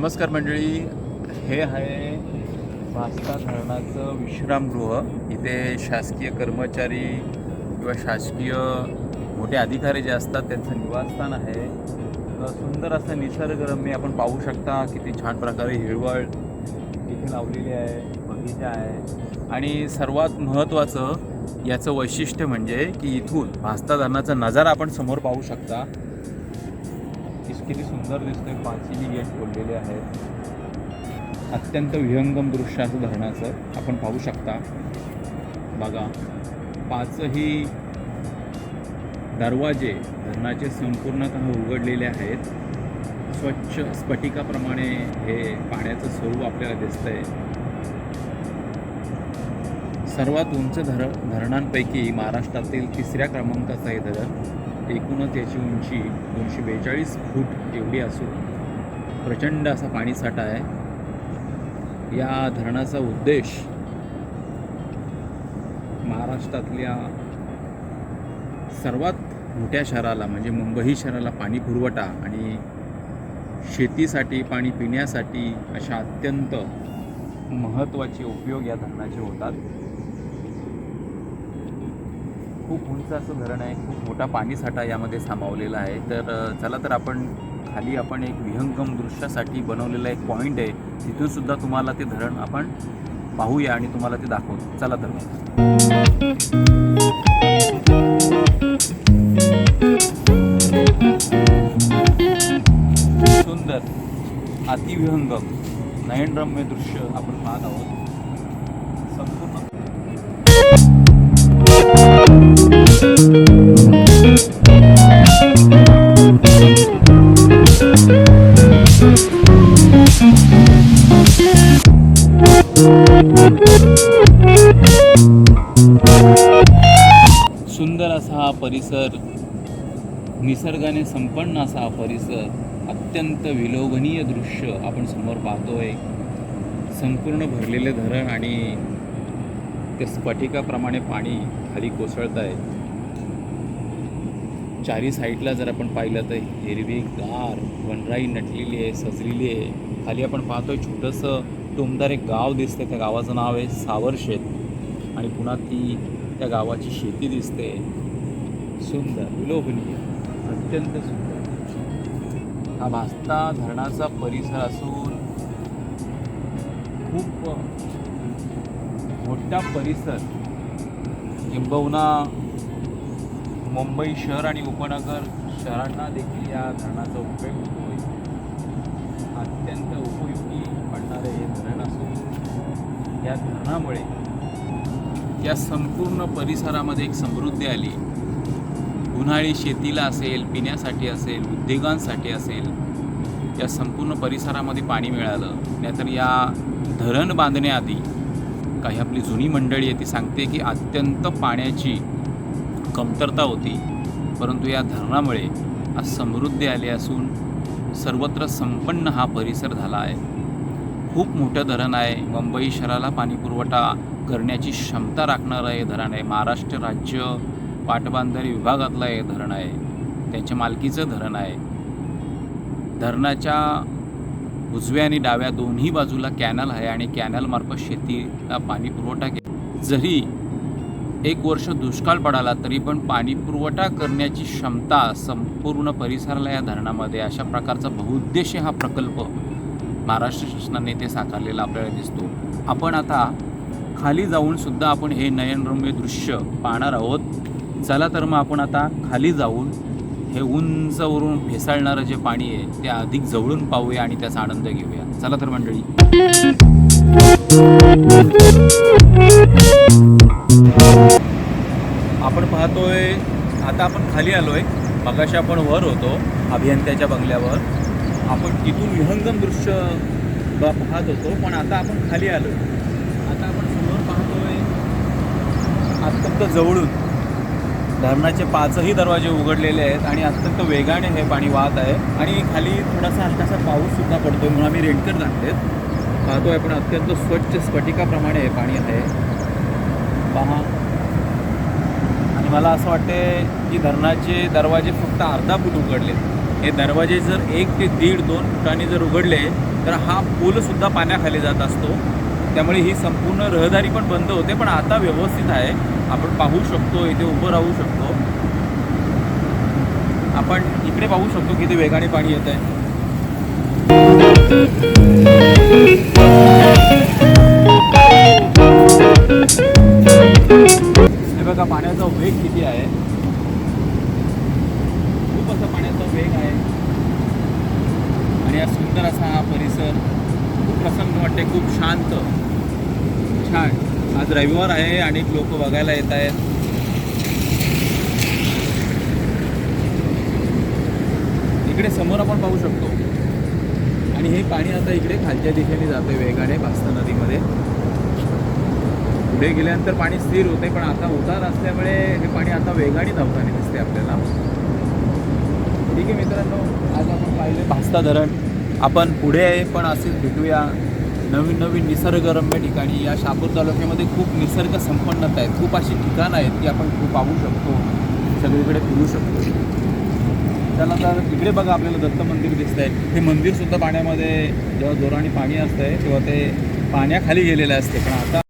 नमस्कार मंडळी. हे आहे भास्ता धरणाचं विश्रामगृह. इथे शासकीय कर्मचारी किंवा शासकीय मोठे अधिकारी जे असतात त्यांचं निवासस्थान आहे. सुंदर असं निसर्गरम्य आपण पाहू शकता किती छान प्रकारे हिरवळ इथे लावलेली आहे बगीचा आहे. आणि सर्वात महत्त्वाचं याचं वैशिष्ट्य म्हणजे की इथून भास्ता धरणाचा नजारा आपण समोर पाहू शकता. किती सुंदर दिसतंय. पाचीनी गेट खोललेले आहेत. अत्यंत विहंगम दृश्य असं धरणाचं. आपण पाहू शकता. बघा पाचही दरवाजे धरणाचे संपूर्णतः उघडलेले आहेत. स्वच्छ स्फटिकाप्रमाणे हे पाण्याचं स्वरूप आपल्याला दिसतंय. सर्वात उंच धर धरणांपैकी महाराष्ट्रातील तिसऱ्या क्रमांकाचं हे धरण. एकूणच याची उंची दोनशे बेचाळीस फूट एवढी असून प्रचंड असा पाणीसाठा आहे. या धरणाचा उद्देश महाराष्ट्रातल्या सर्वात मोठ्या शहराला म्हणजे मुंबई शहराला पाणी पुरवठा आणि शेतीसाठी पाणी पिण्यासाठी अशा अत्यंत महत्त्वाचे उपयोग या धरणाचे होतात. खूप उंच असं धरण आहे खूप मोठा पाणीसाठा यामध्ये सामावलेला आहे. तर चला तर आपण खाली आपण एक विहंगम दृश्यासाठी बनवलेला एक पॉईंट आहे. तिथूनसुद्धा तुम्हाला ते धरण आपण पाहूया आणि तुम्हाला ते दाखवतो. चला तर मग. सुंदर अतिविहंगम नयनरम्य दृश्य आपण पाहत आहोत. संपूर्ण सुंदर असा हा परिसर निसर्गाने संपन्न असा हा परिसर अत्यंत विलोभनीय दृश्य आपण समोर पाहतोय. संपूर्ण भरलेले धरण आणि ते स्फटिकाप्रमाणे पाणी खाली कोसळत आहे चारी साईडला जर आपण पाहिलं तर हिरवी गार वनराई नटलेली आहे सजलेली आहे. खाली आपण पाहतोय छोटंसं टोमदार एक गाव दिसतंय. त्या गावाचं नाव आहे सावरशेत आणि पुन्हा ती त्या गावाची शेती दिसते. सुंदर विलोभनीय अत्यंत सुंदर. हा भास्ता धरणाचा परिसर असून खूप मोठा परिसर. किंबहुना मुंबई शहर आणि उपनगर शहरांना देखील या धरणाचा उपयोग होतो अत्यंत उपयोगी पडणारे हे धरण असून या धरणामुळे या संपूर्ण परिसरामध्ये एक समृद्धी आली. उन्हाळी शेतीला असेल पिण्यासाठी असेल उद्योगांसाठी असेल या संपूर्ण परिसरामध्ये पाणी मिळालं. नाहीतर या धरण बांधण्याआधी काही आपली जुनी मंडळी आहे ती सांगते की अत्यंत पाण्याची कमतरता होती. परंतु या धरणामुळे आज समृद्धी आली असून सर्वत्र संपन्न हा परिसर झाला आहे. खूप मोठं धरण आहे. मुंबई शहराला पाणीपुरवठा करण्याची क्षमता राखणारं हे धरण आहे. महाराष्ट्र राज्य पाटबंधारे विभागातलं हे धरण आहे. त्याच्या मालकीचं धरण आहे. धरणाच्या उजव्या आणि डाव्या दोन्ही बाजूला कॅनल आहे आणि कॅनलमार्फत शेतीला पाणीपुरवठा केला. के जरी एक वर्ष दुष्काळ पडाला तरी पण पाणी पुरवठा करण्याची क्षमता संपूर्ण परिसराला या धरणामध्ये. अशा प्रकारचा बहुउद्देशीय हा प्रकल्प महाराष्ट्र शासनाने ते साकारलेला आपल्याला दिसतो. आपण आता खाली जाऊन सुद्धा आपण हे नयनरम्य दृश्य पाहणार आहोत. चला तर मग आपण आता खाली जाऊन हे उंचवरून भेसाळणारं जे पाणी आहे ते अधिक जवळून पाहूया आणि त्याचा आनंद घेऊया. चला तर मंडळी. आपण पाहतोय आता आपण खाली आलोय. मगाशी आपण वर होतो अभियंत्याच्या बंगल्यावर. आपण तिथून विहंगम दृश्य पाहत होतो पण आता आपण खाली आलो आता आपण समोर पाहतोय अत्यंत जवळून. धरणाचे पाचही दरवाजे उघडलेले आहेत आणि अत्यंत वेगाने हे पाणी वाहत आहे. आणि खाली थोडासा हलकासा पाऊससुद्धा पडतो म्हणून आम्ही रेनकोट पाहतो पाहतोय पण अत्यंत स्वच्छ स्फटिकाप्रमाणे हे पाणी आहे. पहा. मला असं वाटते की धरणाचे दरवाजे फक्त अर्धा फूट उघडले. हे दरवाजे जर एक ते दीड दोन फुटांनी जर उघडले तर हा पूलसुद्धा पाण्याखाली जात असतो. त्यामुळे ही संपूर्ण रहदारी पण बंद होते पण आता व्यवस्थित आहे. आपण पाहू शकतो इथे उभं राहू शकतो. आपण इकडे पाहू शकतो किती वेगाने पाणी येत आहे बघा पाण्याचा वेग किती आहे? खूप असा पाण्याचा वेग आहे. आणि हा सुंदर असा हा परिसर खूप प्रसन्न वाटते खूप शांत. छान. आज रविवार आहे अनेक लोक बघायला येत आहेत. इकडे समोर आपण पाहू शकतो. आणि हे पाणी आता इकडे खालच्या दिशेने जाते वेगाने पास्ता नदीमध्ये. पुढे गेल्यानंतर पाणी स्थिर होते पण आता उतार असल्यामुळे हे पाणी आता वेगाने धावताना दिसते आपल्याला. ठीक आहे मित्रांनो आज आपण पाहिले भास्ता धरण. आपण पुढे आहे पण असेच भेटूया. नवीन नवीन निसर्गरम्य ठिकाणी. या शापूर तालुक्यामध्ये खूप निसर्ग संपन्नता आहेत खूप अशी ठिकाणं आहेत की आपण खूप पाहू शकतो. सगळीकडे फिरू शकतो. त्यानंतर इकडे बघा आपल्याला दत्त मंदिर दिसतंय. हे मंदिरसुद्धा पाण्यामध्ये जेव्हा जोराने पाणी असतंय तेव्हा ते पाण्याखाली गेलेलं असते पण आता